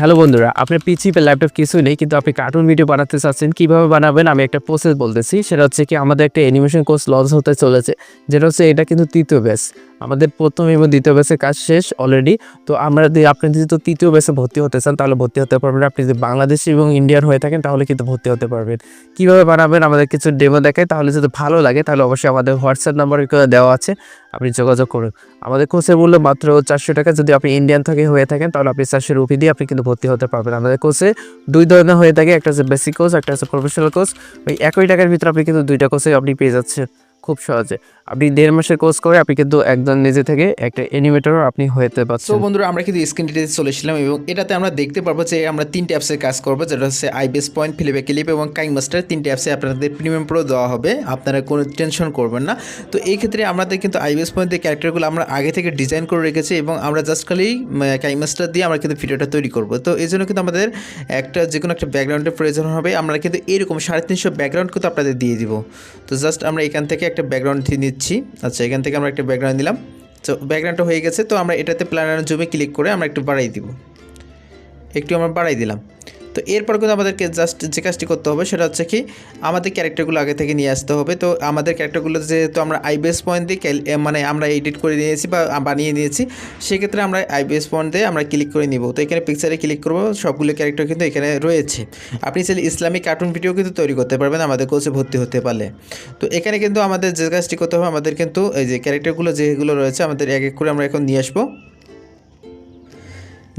Hello বন্ধুরা, আপনার পিসি বা ল্যাপটপ কিছুই নেই, কিন্তু আপনি কার্টুন ভিডিও বানাতে চাচ্ছেন, কীভাবে বানাবেন আমি একটা প্রসেস বলতেছি। সেটা হচ্ছে কি, আমাদের একটা অ্যানিমেশন কোর্স লঞ্চ হতে চলেছে, যেটা হচ্ছে এটা কিন্তু তৃতীয় ব্যাচ আমাদের প্রথম এবং দ্বিতীয় ব্যাচের কাজ শেষ অলরেডি তো আমরা যদি, আপনি যদি তো তৃতীয় ব্যাচে ভর্তি হতে চান, তাহলে ভর্তি হতে পারবেন। আপনি যদি বাংলাদেশি এবং ইন্ডিয়ার হয়ে থাকেন, তাহলে কিন্তু ভর্তি হতে পারবেন। কীভাবে বানাবেন, আমাদের কিছু ডেমো দেখায় তাহলে যদি ভালো লাগে, তাহলে অবশ্যই আমাদের হোয়াটসঅ্যাপ নাম্বার দেওয়া আছে। আপনি যোগাযোগ করুন। আমাদের কোর্সের মূল্য মাত্র চারশো টাকা। যদি আপনি ইন্ডিয়ান থেকে হয়ে থাকেন, তাহলে আপনি চারশো রুপি দিয়ে আপনি কিন্তু ভর্তি হতে পারবেন। আমাদের কোর্সে দুই ধরনের হয়ে থাকে। একটা হচ্ছে বেসিক কোর্স একটা হচ্ছে প্রফেশনাল কোর্স ওই একই টাকার ভিতরে আপনি কিন্তু দুইটা কোর্সে আপনি পেয়ে যাচ্ছেন। খুব সহজে। আপনি দেড় মাসের কোর্স করে আপনি কিন্তু একজন নিজে থেকে একটা অ্যানিমেটরও আপনি হতে তো বন্ধুরা, আমরা কিন্তু স্ক্রিন ডিটেলস চলে এসেছিলাম এবং এটাতে আমরা দেখতে পারব যে আমরা তিনটে অ্যাপসের কাজ করব। যেটা হচ্ছে আইবিএস পয়েন্ট ফিলিপে ক্লিপ এবং কাইং মাস্টার তিনটে অ্যাপসে আপনাদের প্রিমিয়াম প্রো দেওয়া হবে। আপনারা কোনো টেনশন করবেন না। তো এই ক্ষেত্রে আমাদের কিন্তু আইবিএস পয়েন্টের ক্যারেক্টারগুলো আমরা আগে থেকে ডিজাইন করে রেখেছি এবং আমরা জাস্ট খালি কাইং মাস্টার দিয়ে আমরা কিন্তু ভিডিওটা তৈরি করব। তো এই জন্য কিন্তু আমাদের একটা যে কোনো একটা ব্যাকগ্রাউন্ডের প্রয়োজন হবে। আমরা কিন্তু এরকম সাড়ে তিনশো ব্যাকগ্রাউন্ড কিন্তু আপনাদের দিয়ে দিব। তো জাস্ট আমরা এখান থেকে একটা ব্যাকগ্রাউন্ড নিচ্ছি। আচ্ছা এখান থেকে আমরা একটা ব্যাকগ্রাউন্ড দিলাম তো ব্যাকগ্রাউন্ডটা হয়ে গেছে, তো আমরা এটাতে প্ল্যানার জুমে ক্লিক করে আমরা একটু বাড়াই দিব। একটু আমরা বাড়াই দিলাম। তো এরপর কিন্তু আমাদেরকে জাস্ট যে কাজটি করতে হবে সেটা হচ্ছে কি, আমাদের ক্যারেক্টারগুলো আগে থেকে নিয়ে আসতে হবে। তো আমাদের ক্যারেক্টারগুলো যেহেতু আমরা আইবিএস পয়েন্ট দিয়ে মানে আমরা এডিট করে নিয়েছি বা বানিয়ে নিয়েছি, সেক্ষেত্রে আমরা আইবিএস পয়েন্ট দিয়ে আমরা ক্লিক করে নিব। তো এখানে পিকচারে ক্লিক করব, সবগুলো ক্যারেক্টার কিন্তু এখানে রয়েছে। আপনি চাইলে ইসলামিক কার্টুন ভিডিও কিন্তু তৈরি করতে পারবেন, আমাদের কোর্সে ভর্তি হতে পারলে। তো এখানে কিন্তু আমাদের যে কাজটি করতে হবে, আমাদের কিন্তু এই যে ক্যারেক্টারগুলো যেগুলো রয়েছে, আমাদের এক এক করে আমরা এখন নিয়ে আসব।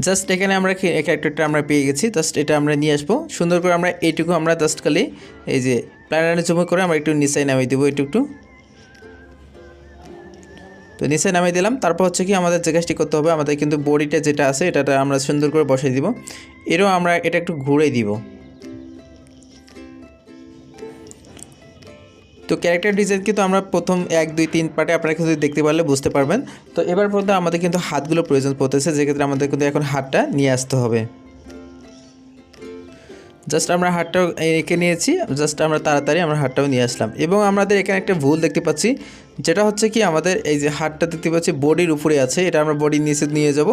জাস্ট এখানে আমরা ক্যারেক্টারটা আমরা পেয়ে গেছি। জাস্ট এটা আমরা নিয়ে আসব। সুন্দর করে আমরা এইটুকু আমরা জাস্ট খালি এই যে প্ল্যানারে জমা করে আমরা একটু নিচে নামিয়ে দেবো এইটুকু তো নিচে নামিয়ে দিলাম। তারপর হচ্ছে কি আমাদের যে কাজটি করতে হবে, আমাদের কিন্তু বডিটা যেটা আছে, এটাটা আমরা সুন্দর করে বসাই দিব। এরও আমরা এটা একটু ঘুরে দিব। তো ক্যারেক্টার ডিজাইন কিন্তু আমরা প্রথম এক, দুই, তিন পার্টে আপনারা কিন্তু দেখতে পারলে বুঝতে পারবেন। তো এবার পর্যন্ত আমাদের কিন্তু হাতগুলো প্রয়োজন পড়তেছে যেক্ষেত্রে আমাদের কিন্তু এখন হাতটা নিয়ে আসতে হবে। জাস্ট আমরা হাতটা এঁকে নিয়েছি জাস্ট আমরা তাড়াতাড়ি আমরা হাতটাও নিয়ে আসলাম। এবং আমাদের এখানে একটা ভুল দেখতে পাচ্ছি, যেটা হচ্ছে কি আমাদের এই যে হাতটা দেখতে পাচ্ছি বডির উপরে আছে, এটা আমরা বডির নিচে নিয়ে যাব।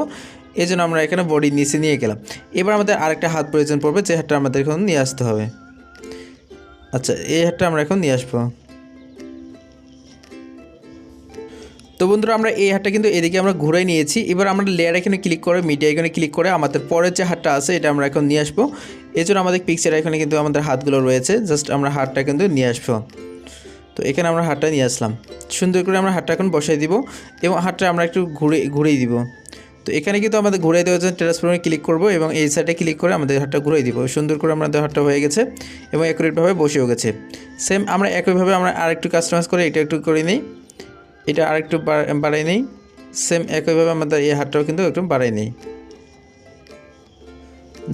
এই জন্য আমরা এখানে বডির নিচে নিয়ে গেলাম। এবার আমাদের আরেকটা হাত প্রয়োজন পড়বে, যে হাতটা আমাদের এখন নিয়ে আসতে হবে। আচ্ছা এই হাতটা আমরা এখন নিয়ে আসব। তো বন্ধুরা, আমরা এই হাটটা কিন্তু এদিকে আমরা ঘুরে নিয়েছি। এবার আমরা লেয়ার এখানে ক্লিক করে মিডিয়া এখানে ক্লিক করে আমাদের পরের যে হাটটা আছে, এটা আমরা এখন নিয়ে আসব। এই জন্য আমাদের পিকচার এখানে কিন্তু আমাদের হাতগুলো রয়েছে। জাস্ট আমরা হাতটা কিন্তু নিয়ে আসব। তো এখানে আমরা হাতটা নিয়ে আসলাম। সুন্দর করে আমরা হাতটা এখন বসাই দিব এবং হাতটা আমরা একটু ঘুরে, ঘুরেই দিব। তো এখানে কিন্তু আমাদের ঘুরে দেওয়ার জন্য ট্রান্সফর্মে ক্লিক করব এবং এই সাইডে ক্লিক করে আমাদের হাতটা ঘুরে দিব। সুন্দর করে আমাদের হাতটা হয়ে গেছে এবং অ্যাকুরেটভাবে বসেও গেছে। সেম আমরা একইভাবে আমরা আরেকটু কাস্টমাইজ করে, এটা একটু করে নিই। এটা আরেকটু বাড়াই নেই। সেম একইভাবে আমাদের এই হাতটাও কিন্তু একটু বাড়াই নেই।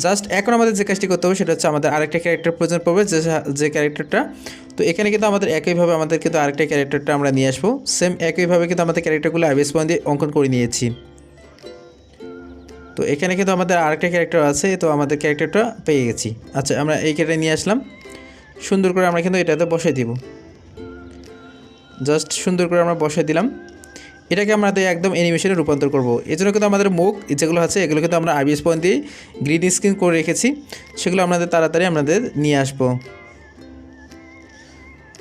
জাস্ট এখন আমাদের যে কাজটি করতে হবে সেটা হচ্ছে আমাদের আরেকটা ক্যারেক্টার প্রয়োজন পড়বে যে যে ক্যারেক্টারটা তো এখানে কিন্তু আমাদের একইভাবে আমাদের কিন্তু আরেকটা ক্যারেক্টারটা আমরা নিয়ে আসব। সেম একইভাবে কিন্তু আমাদের ক্যারেক্টারগুলো আইবিএস পয়েন্ট দিয়ে অঙ্কন করে নিয়েছি। তো এখানে কিন্তু আমাদের আরেকটা ক্যারেক্টার আছে, তো আমাদের ক্যারেক্টারটা পেয়ে গেছি। আচ্ছা আমরা এই ক্যারেক্টার নিয়ে আসলাম। সুন্দর করে আমরা কিন্তু এটাতে বসাই দিব। জাস্ট সুন্দর করে আমরা বসাই দিলাম। এটাকে আমাদের একদম অ্যানিমেশনে রূপান্তর করব। এই জন্য কিন্তু আমাদের মুখ যেগুলো আছে, এগুলো কিন্তু আমরা আইবিএস পয়েন্ট দিয়ে গ্রিন স্ক্রিন করে রেখেছি। সেগুলো আমাদের তাড়াতাড়ি আমাদের নিয়ে আসব।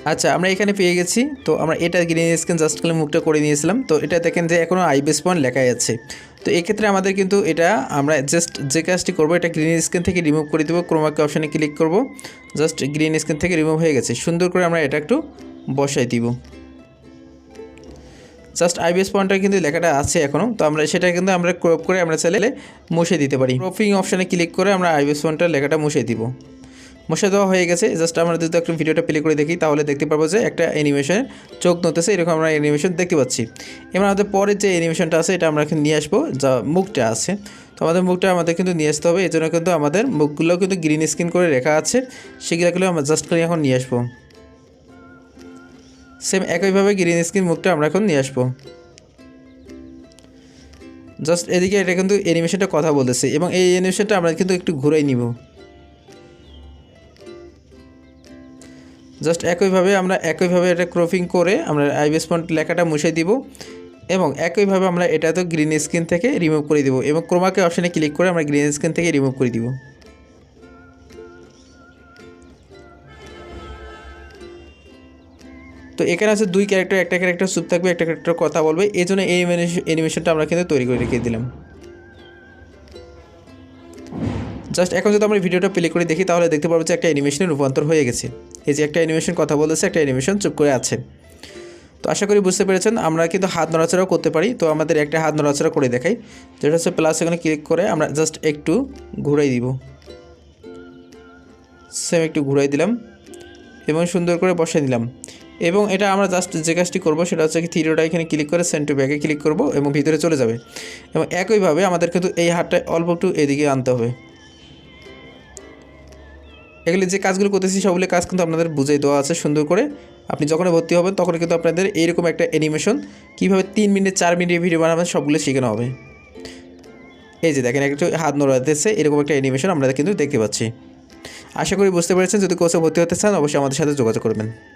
আচ্ছা আমরা এখানে পেয়ে গেছি। তো আমরা এটা গ্রিন স্ক্রিন জাস্ট খালি মুখটা করে নিয়েছিলাম। তো এটা দেখেন যে এখনও আইবিএস পয়েন্ট লেখাই আছে। তো এক্ষেত্রে আমাদের কিন্তু এটা আমরা জাস্ট যে কাজটি করব, এটা গ্রিন স্ক্রিন থেকে রিমুভ করে দেবো। ক্রোমাকে অপশানে ক্লিক করব। জাস্ট গ্রিন স্ক্রিন থেকে রিমুভ হয়ে গেছে। সুন্দর করে আমরা এটা একটু বসাই দিব। জাস্ট আইবিএস পয়েন্টার কিন্তু লেখাটা আছে এখনও তো আমরা সেটা কিন্তু আমরা ক্রপ করে আমরা চাইলে মুছে দিতে পারি। ক্রপিং অপশানে ক্লিক করে আমরা আইবিএস পয়েন্টার লেখাটা মুছে দিব। মুছে দেওয়া হয়ে গেছে। জাস্ট আমরা যদি একটা ভিডিওটা প্লে করে দেখি, তাহলে দেখতে পারব যে একটা অ্যানিমেশন চোখ নতেছে এরকম আমরা অ্যানিমেশন দেখতে পাচ্ছি। এবার আমাদের পরের যে অ্যানিমেশনটা আছে, এটা আমরা এখন নিয়ে আসব, যা মুখটা আছে। তো আমাদের মুখটা আমাদের কিন্তু নিয়ে আসতে হবে। এই জন্য কিন্তু আমাদের মুখগুলো কিন্তু গ্রিন স্ক্রিন করে রেখা আছে। সেগুলোগুলো আমরা জাস্ট করে এখন নিয়ে আসব। সেম একইভাবে গ্রিন স্ক্রিন মুখটা আমরা এখন নিয়ে আসব। জাস্ট এদিকে এটা কিন্তু অ্যানিমেশনটা কথা বলতেছে এবং এই অ্যানিমেশনটা আমরা কিন্তু একটু ঘুরাই নিব। জাস্ট একইভাবে আমরা একইভাবে এটা ক্রপিং করে আমরা আইবিএস ফন্ট লেখাটা মুছে দিব এবং একইভাবে আমরা এটা তো গ্রিন স্ক্রিন থেকে রিমুভ করে দিব এবং ক্রোমাকে অপশানে ক্লিক করে আমরা গ্রিন স্ক্রিন থেকে রিমুভ করে দিব। তো এখানে আছে দুই ক্যারেক্টার একটা ক্যারেক্টার চুপ থাকবে, একটা ক্যারেক্টার কথা বলবে। এই জন্য এই অ্যানিমেশনটা আমরা কিন্তু তৈরি করে রেখে দিলাম। জাস্ট এখন যদি আমরা ভিডিওটা প্লে করে দেখি, তাহলে দেখতে পারব যে একটা অ্যানিমেশনে রূপান্তর হয়ে গেছে। এই যে একটা অ্যানিমেশন কথা বলতেছে, একটা অ্যানিমেশন চুপ করে আছে। তো আশা করি বুঝতে পেরেছেন, আমরা কিন্তু হাত নড়াচড়াও করতে পারি। তো আমাদের একটা হাত নড়াচড়া করে দেখাই। যেটা হচ্ছে প্লাস এখানে ক্লিক করে আমরা জাস্ট একটু ঘুরাই দিব। সেম একটু ঘুরাই দিলাম এবং সুন্দর করে বসাই দিলাম। এবং এটা আমরা জাস্ট যে কাজটি করব সেটা হচ্ছে কি এখানে ক্লিক করে সেন্ট টু ব্যাগে ক্লিক করব এবং ভিতরে চলে যাবে। এবং একইভাবে আমাদের কিন্তু এই হাতটা অল্প একটু এদিকে আনতে হবে। এগুলি যে কাজগুলো করতেছি সবগুলো কাজ কিন্তু আপনাদের বুঝিয়ে দেওয়া আছে সুন্দর করে। আপনি যখন ভর্তি হবেন তখন কিন্তু আপনাদের এইরকম একটা অ্যানিমেশন কীভাবে তিন মিনিট চার মিনিটের ভিডিও বানাবেন সবগুলো শেখানো হবে। এই যে দেখেন, একটু হাত নড়াতেছে এরকম একটা অ্যানিমেশন আমরা কিন্তু দেখতে পাচ্ছি। আশা করি বুঝতে পেরেছেন, যদি কোর্সে ভর্তি হতে চান অবশ্যই আমাদের সাথে যোগাযোগ করবেন।